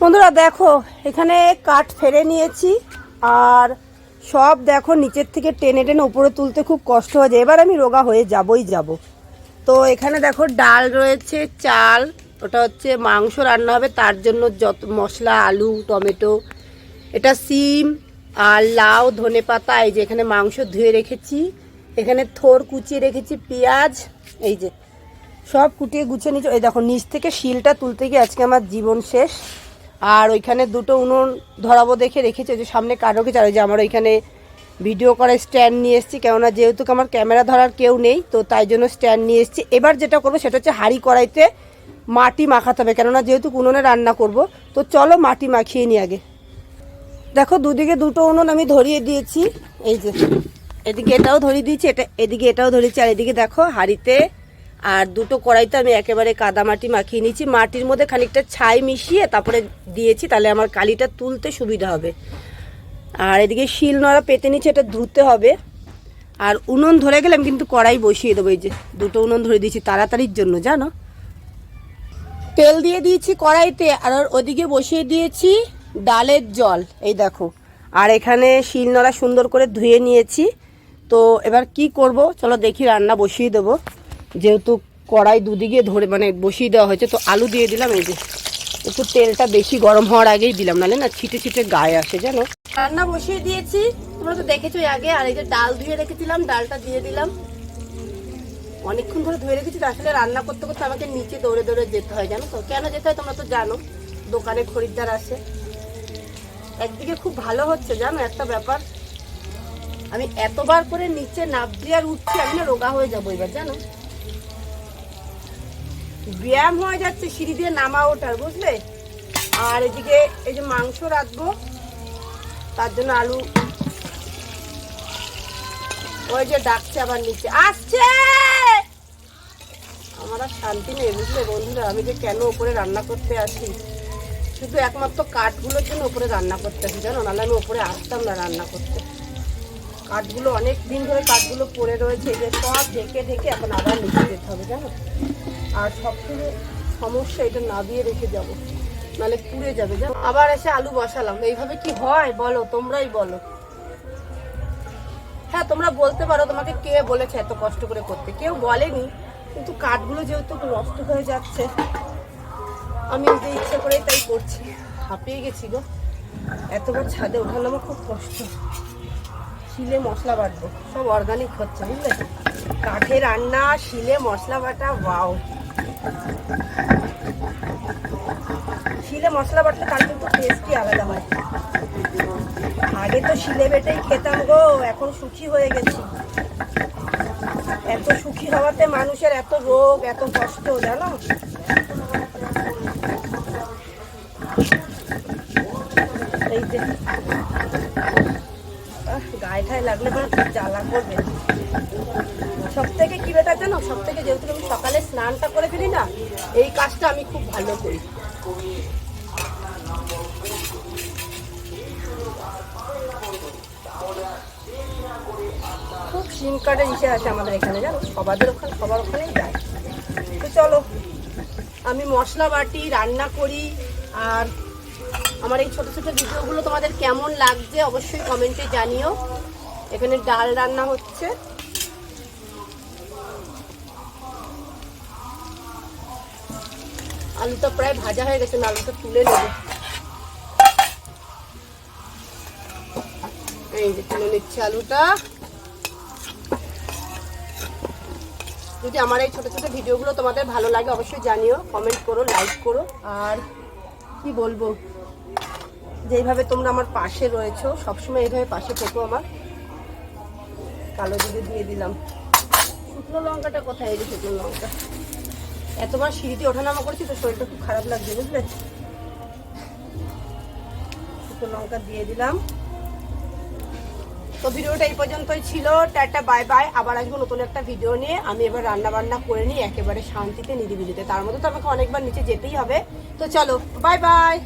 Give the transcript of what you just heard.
বন্ধুরা দেখো, এখানে কাঠ ফেরে নিয়েছি, আর সব দেখো নিচের থেকে টেনে টেনে উপরে তুলতে খুব কষ্ট হয়ে যায় এবার আমি রোগা হয়ে যাবই যাব। তো এখানে দেখো ডাল রয়েছে, চাল, ওটা হচ্ছে মাংস রান্না হবে, তার জন্য যত মশলা, আলু, টমেটো, এটা সিম আর লাউ, ধনে পাতা, এই যে এখানে মাংস ধুয়ে রেখেছি, এখানে থোর কুচিয়ে রেখেছি, পেঁয়াজ, এই যে সব কুটিয়ে গুছিয়ে নিচে এই দেখো, নিচ থেকে শিলটা তুলতে গিয়ে আজকে আমার জীবন শেষ। আর ওইখানে দুটো উনুন ধরাবো দেখে রেখেছি যে সামনে কারও রেখেছে আর যে আমার ওইখানে ভিডিও করার স্ট্যান্ড নিয়ে এসেছি, কেননা যেহেতু আমার ক্যামেরা ধরার কেউ নেই, তো তাই জন্য স্ট্যান্ড নিয়ে এসেছি। এবার যেটা করব সেটা হচ্ছে হাঁড়ি কড়াইতে মাটি মাখাতে হবে, কেননা যেহেতু উনুনে রান্না করব, তো চলো মাটি মাখিয়ে নিই আগে। দেখো, দুদিকে দুটো উনুন আমি ধরিয়ে দিয়েছি। এই যে, এদিকে এটাও ধরিয়ে দিয়েছি, এটা এদিকে এটাও ধরেছি, আর এদিকে দেখো হাঁড়িতে আর দুটো কড়াইতে আমি একেবারে কাদা মাটি মাখিয়ে নিয়েছি। মাটির মধ্যে খানিকটা ছাই মিশিয়ে তারপরে দিয়েছি, তাহলে আমার কালিটা তুলতে সুবিধা হবে। আর এদিকে শিল নড়া পেতে নিচ্ছে এটা ধুতে হবে। আর উনুন ধরে গেলে আমি কিন্তু কড়াই বসিয়ে দেবো, এই যে দুটো উনুন ধরে দিয়েছি তাড়াতাড়ির জন্য, জানো? তেল দিয়ে দিয়েছি কড়াইতে, আর ওদিকে বসিয়ে দিয়েছি ডালের জল, এই দেখো। আর এখানে শিলনোড়া সুন্দর করে ধুয়ে নিয়েছি। তো এবার কি করব? চলো দেখি রান্না বসিয়ে দেবো। যেহেতু কড়াই দুদিকে ধরে মানে বসিয়ে দেওয়া হয়েছে, তো আলু দিয়ে দিলাম এই যে। একটু তেলটা বেশি গরম হওয়ার আগেই দিলাম, নাহলে না ছিটে ছিটে গায়ে আসে, জানো? রান্না বসিয়ে দিয়েছি, তোমরা তো দেখেছ আগে, আর এই যে ডাল ধুয়ে রেখেছিলাম, ডালটা দিয়ে দিলাম। অনেকক্ষণ ধরে ধুয়ে রেখেছি আসলে রান্না করতে করতে আমাকে নিচে দৌড়ে দৌড়ে যেতে হয়, জানো তো? কেন যেতে হয় তোমরা তো জানো, দোকানে খরিদ্দার আসে। একদিকে খুব ভালো হচ্ছে, জানো, একটা ব্যাপার। আমি এতবার করে নিচে নাপ দিয়ে আর উঠছি, আমি না রোগা হয়ে যাব এবার, জানো? ব্যায়াম হয়ে যাচ্ছে, সিঁড়ি দিয়ে নামা ওঠার, বুঝলে? আর এদিকে এই যে মাংস রাখব তার জন্য আলু। ওই যে ডাকছে আবার নিচে। আসছে! আমার আর শান্তি নেই, বুঝলে বন্ধুরা? আমি যে কেন ওপরে রান্না করতে আসি? শুধু একমাত্র কাঠগুলোর জন্য ওপরে রান্না করতে আসি, জানো? নাহলে আমি ওপরে আসতাম না রান্না করতে। কাঠগুলো অনেক দিন ধরে কাঠগুলো পড়ে রয়েছে যে সব ঢেকে ঢেকে এখন আবার নিচে যেতে হবে, জানো? আর সব থেকে সমস্যা এটা না দিয়ে রেখে যাব নাহলে পুড়ে যাবে, জানো? আবার এসে আলু বসালাম। এইভাবে কি হয়? বলো, তোমরাই বলো। হ্যাঁ তোমরা বলতে পারো, তোমাকে কে বলেছে এত কষ্ট করে করতে? কেউ বলেনি, কিন্তু কাঠগুলো যেহেতু নষ্ট হয়ে যাচ্ছে, আমি নিজে ইচ্ছে করেই তাই করছি। হাঁপিয়ে গেছি গো। এতবার ছাদে ওঠানো আমার খুব কষ্ট। শিলে মশলা বাটবো। সব অর্গানিক হচ্ছে, বুঝলে? কাঠে রান্না শিলে মশলা বাটা ওয়াও শিলে মশলা বাটলে তার কিন্তু টেস্টই আলাদা হয়। আগে তো শিলে বেটেই খেতাম গো, এখন সুখী হয়ে গেছি। এত সুখী হওয়াতে মানুষের এত রোগ, এত কষ্ট, জানো? এই যে গায়ে ঠায়ে লাগলে খুব জ্বালা করবে। সব থেকে জানো সব থেকে যেহেতু আমি সকালে স্নানটা করে ফেলি না, এই কাজটা আমি খুব ভালো করি। খুব সিম কার্ডের ইসে আছে আমাদের এখানে, জানো? সবাদের ওখানে, সবার ওখানেই যায়। তো চলো, আমি মশলা বাটি রান্না করি, আর আমার এই ছোট ছোট ভিডিওগুলো তোমাদের কেমন লাগছে অবশ্যই কমেন্টে জানিও। এখানে ডাল রান্না হচ্ছে। আলুটা প্রায় ভাজা হয়ে গেছে আলুটা তুলে নেব। এই যে তুলে নিচ্ছে আলুটা। যদি আমার এই ছোটো ছোটো ভিডিওগুলো তোমাদের ভালো লাগে, অবশ্যই জানিও কমেন্ট করো লাইক করো। আর কি বলব? যেইভাবে তোমরা আমার পাশে রয়েছো, সবসময় এইভাবে পাশে থেকো আমার। কালো দিকে দিয়ে দিলাম। শুকনো লঙ্কাটা কোথায়? এলি শুকনো লঙ্কা। এতবার সিঁড়িতে ওঠানামা করেছি তো শরীরটা খুব খারাপ লাগছে, বুঝলে? শুকনো লঙ্কা দিয়ে দিলাম। তো ভিডিওটা এই পর্যন্তই ছিল। Tata, bye bye. আবার আসব নতুন একটা ভিডিও নিয়ে। আমি এবার রান্না বান্না করে নিই, একেবারে শান্তিতে, নিরিবিলিতে। তার মধ্যে তো আমাকে অনেকবার নিচে যেতেই হবে। তো চলো, বাই বাই।